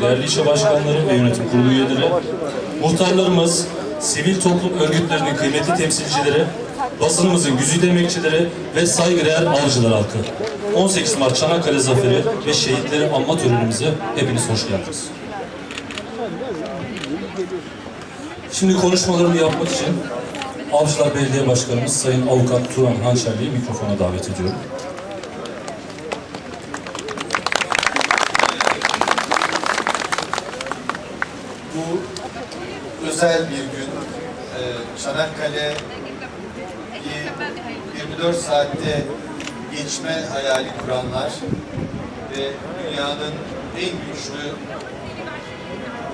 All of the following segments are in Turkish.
değerli ilçe başkanları ve yönetim kurulu üyeleri, muhtarlarımız, sivil toplum örgütlerinin kıymetli temsilcileri, basınımızın güzide emekçileri ve saygıdeğer avcılar halkı. 18 Mart Çanakkale Zaferi ve şehitleri anma törenimize hepiniz hoş geldiniz. Şimdi konuşmalarını yapmak için Avcılar Belediye Başkanımız Sayın Avukat Turan Hançerli'yi mikrofona davet ediyorum. Bu özel bir gün. Ee, Çanakkale bir 24 saatte geçme hayali kuranlar ve dünyanın en güçlü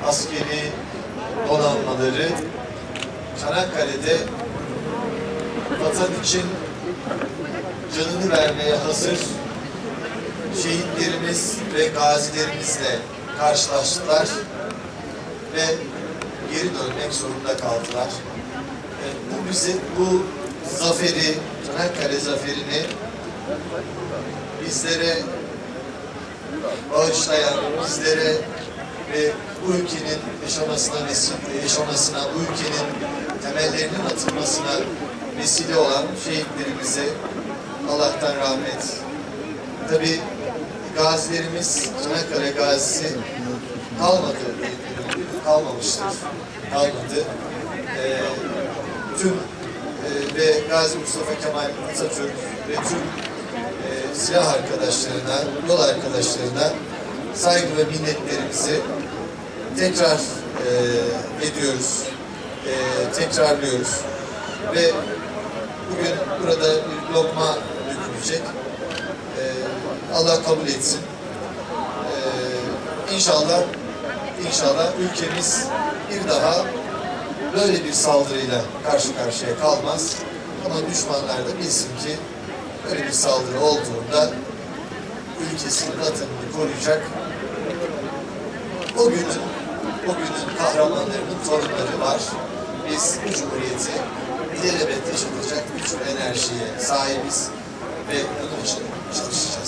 askeri donanmaları Çanakkale'de vatan için canını vermeye hazır şehitlerimiz ve gazilerimizle karşılaştılar ve geri dönmek zorunda kaldılar. E, bu bizi, bu zaferi, Çanakkale zaferini bizlere bağışlayan, bizlere ve bu ülkenin yaşamasına vesile, yaşamasına, bu ülkenin temellerinin atılmasına vesile olan şehitlerimize Allah'tan rahmet. Tabi gazilerimiz, Çanakkale gazisi kalmadı kalmamıştır. Kalmadı. Ee, tüm e, ve Gazi Mustafa Kemal Atatürk ve tüm e, silah arkadaşlarına, yol arkadaşlarına saygı ve minnetlerimizi tekrar e, ediyoruz. E, tekrarlıyoruz. Ve bugün burada bir lokma dökülecek. E, Allah kabul etsin. E, inşallah İnşallah ülkemiz bir daha böyle bir saldırıyla karşı karşıya kalmaz. Ama düşmanlar da bilsin ki böyle bir saldırı olduğunda ülkesinin vatanını koruyacak. O günün, o günün kahramanlarının torunları var. Biz bu cumhuriyeti ilelebet yaşatacak güç enerjiye sahibiz ve bunun için çalışacağız.